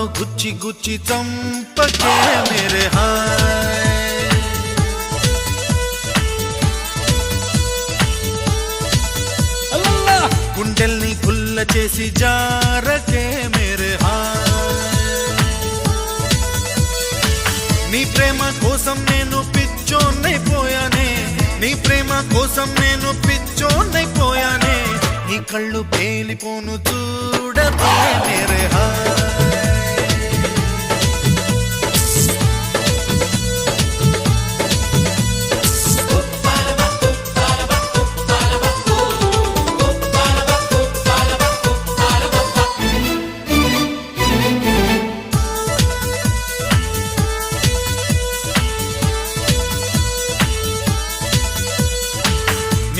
గాజులతో గుచ్చి గుచ్చి చంపకే మేరే హాయ్ గుండెల్ని గుల్ల చేసి జారకే మేరే హాయ్ నీ ప్రేమ కోసం నేను పిచ్చోన్నైపోయానే నీ ప్రేమ కోసం నేను పిచ్చోన్నైపోయానే నీ కళ్ళు పేలిపోను చూడబే మేరే హాయ్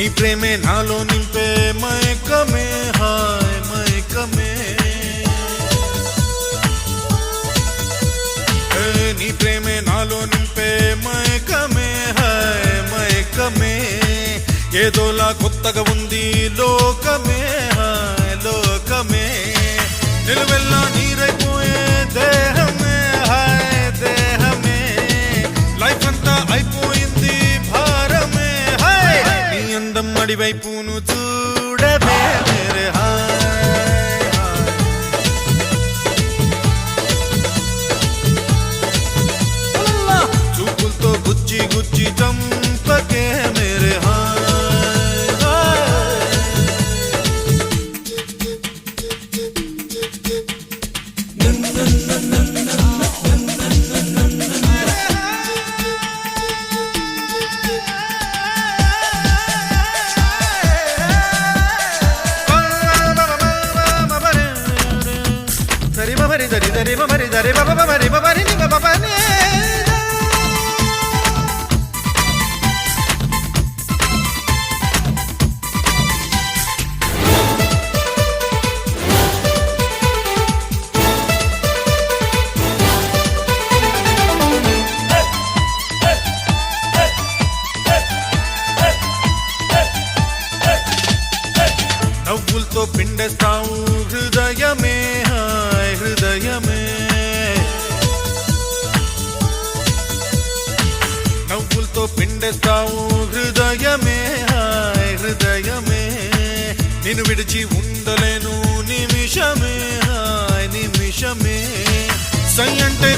నీ ప్రేమే నాలో నింపే మైకమే హాయ్ మైకమే ఏ, నీ ప్రేమే నాలో నింపే మైకమే హాయ్ మైకమే ఏదోలా కొత్తగా ఉంది లోకమే. మడివైపును చూడవే. దరి దరి బరి దరి బబ బరి బరి ని బబ బని నవ్వులతో పిండేస్తావు హృదయమే నవ్వులతో పిండేస్తావు హృదయమే హాయ్ హృదయమే. నిన్ను విడిచి ఉండలేను నిమిషమే హాయ్ నిమిషమే. సై అంటే